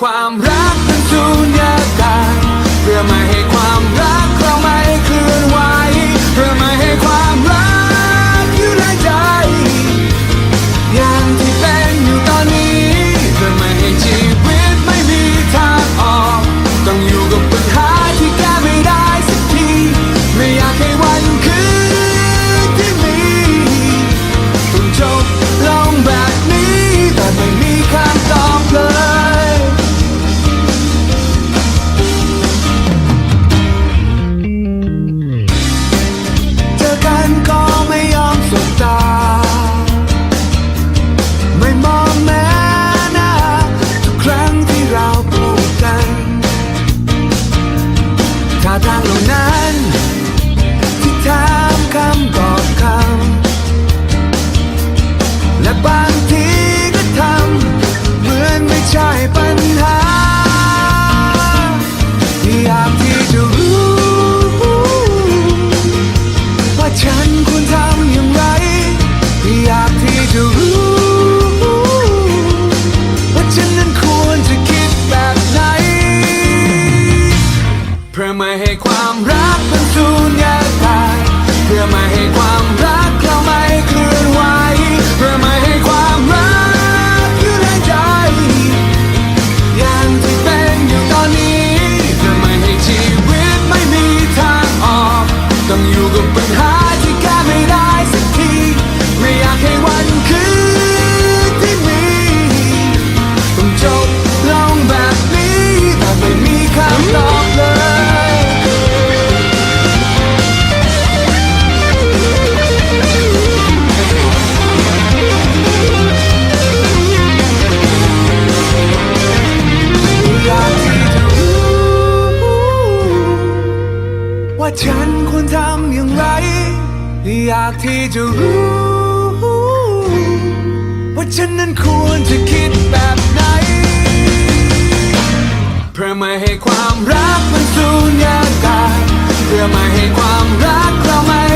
ความรัก ท่าทางเหล่านั้นที่ถามคำตอบคำและบ้า อยากที่จะรู้ ว่าฉันนั้นควรจะคิดแบบไหน เพื่อไม่ให้ความรักมันสูญยากาศเพื่อไม่ให้ความรักเราไม่